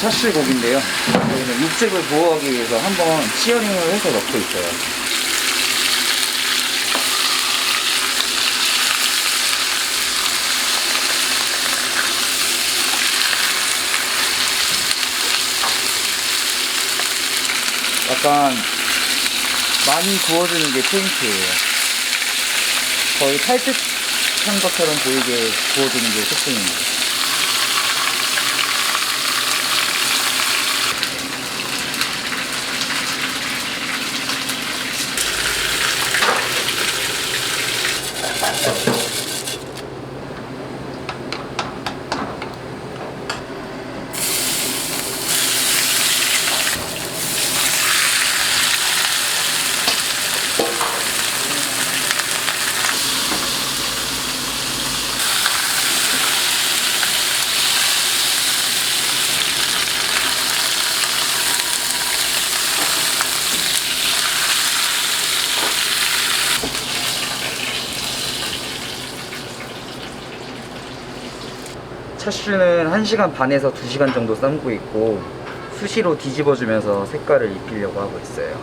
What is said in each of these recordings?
차실 고기인데요. 저희는 육즙을 보호하기 위해서 한번 시어링을 해서 넣고 있어요. 약간 많이 구워주는 게 포인트예요. 거의 탈뜻한 것처럼 보이게 구워주는 게 특징입니다. 차슈는 1시간 반에서 2시간 정도 삶고 있고 수시로 뒤집어주면서 색깔을 입히려고 하고 있어요.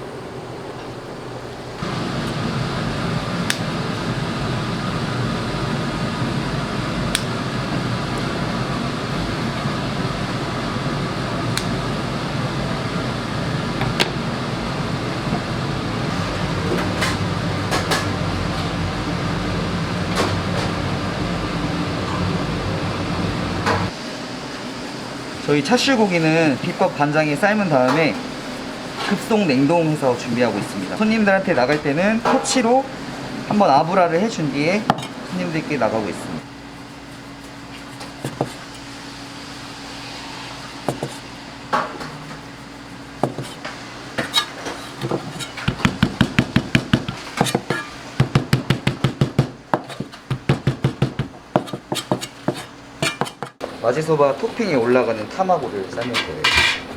저희 차슈 고기는 비법 간장에 삶은 다음에 급속 냉동해서 준비하고 있습니다. 손님들한테 나갈 때는 토치로 한번 아브라를 해준 뒤에 손님들께 나가고 있습니다. 마지소바 토핑에 올라가는 타마고를 삶을 거예요.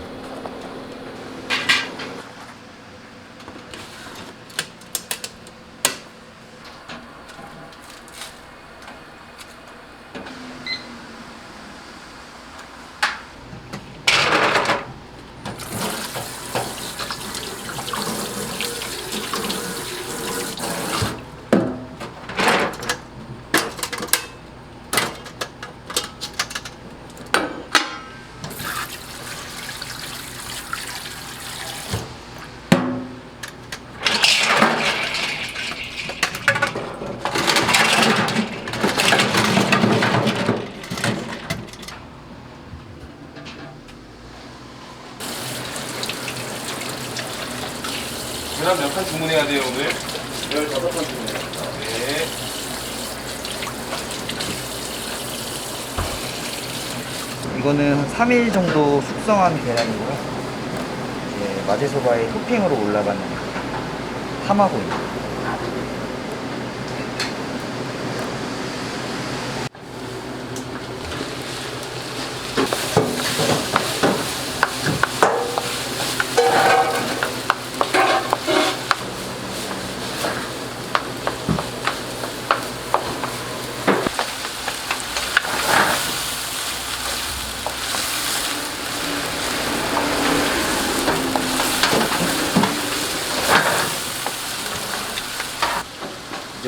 판 주문해야 돼요 오늘? 15판 주문해요 네 이거는 한 3일 정도 숙성한 계란이고요. 이제 마제소바의 토핑으로 올라가는 타마고입니다.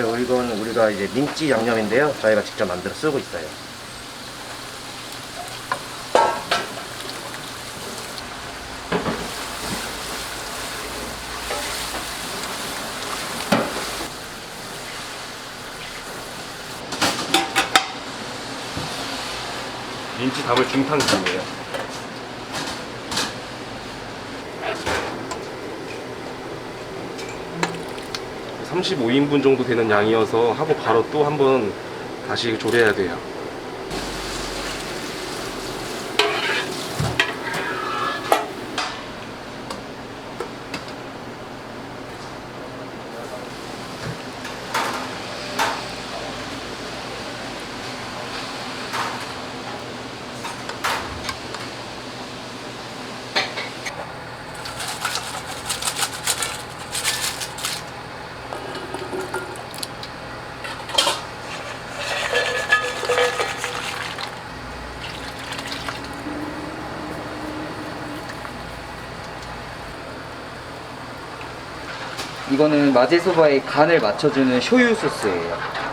이제 이건 우리가 이제 민찌 양념인데요. 저희가 직접 만들어 쓰고 있어요. 민치 담을 중탕 중이에요 35인분 정도 되는 양이어서 하고 바로 또 한번 다시 조려야 돼요 이거는 마제소바의 간을 맞춰주는 쇼유 소스예요.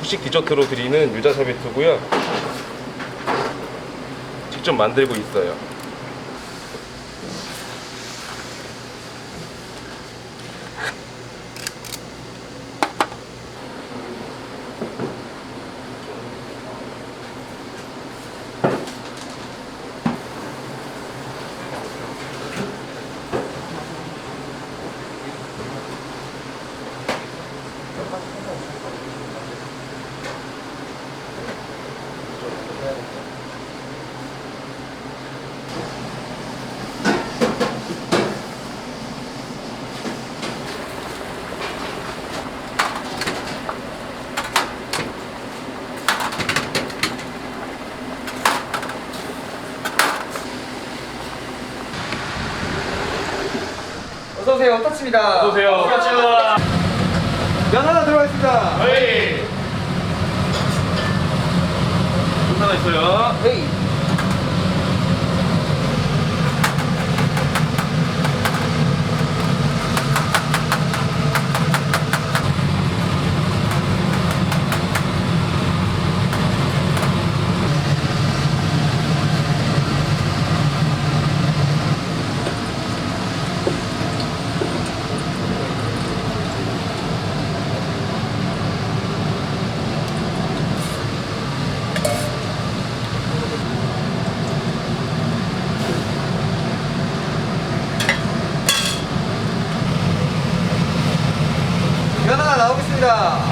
후식 디저트로 드리는 유자 샤베트고요. 직접 만들고 있어요. 어떻습니다. 어서오세요. 면 하나 들어가겠습니다. 헤이! 하나 있어요. 헤이. 면 하나 나오겠습니다.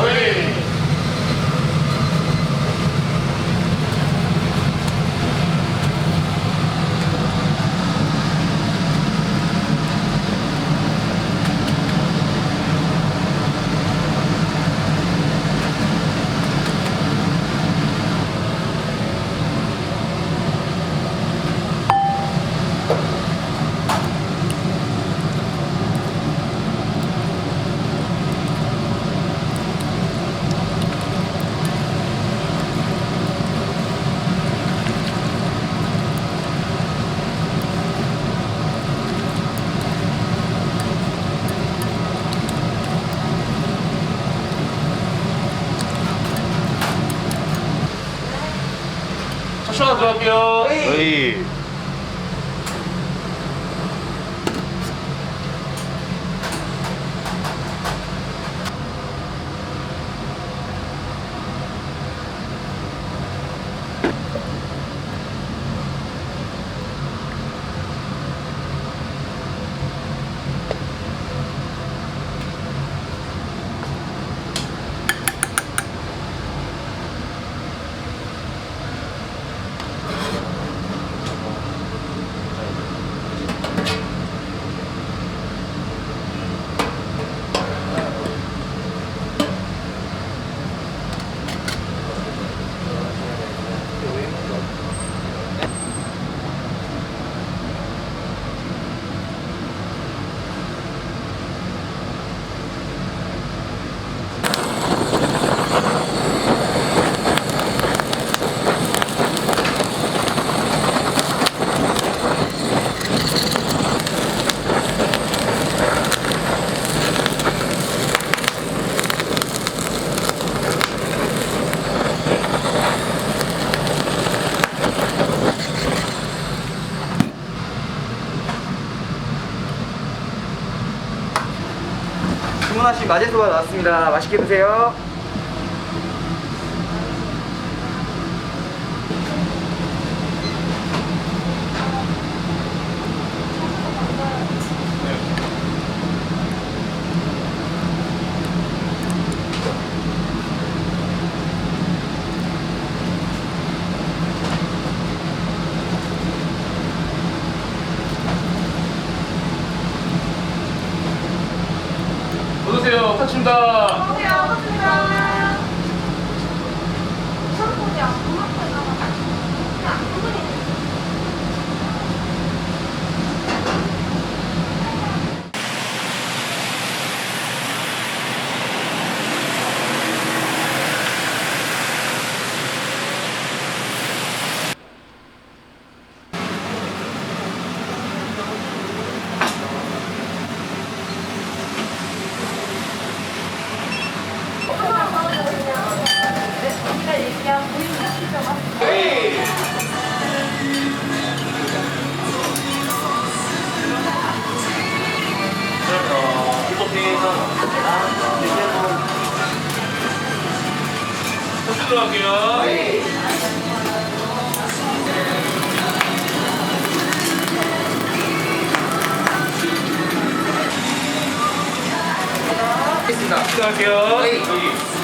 차슈 하나 들어갈게요. 헤이. 주문하신 마제소바 나왔습니다. 맛있게 드세요. 타친다. 들어갈게요. 알겠습니다. 들어갈게요. 여기.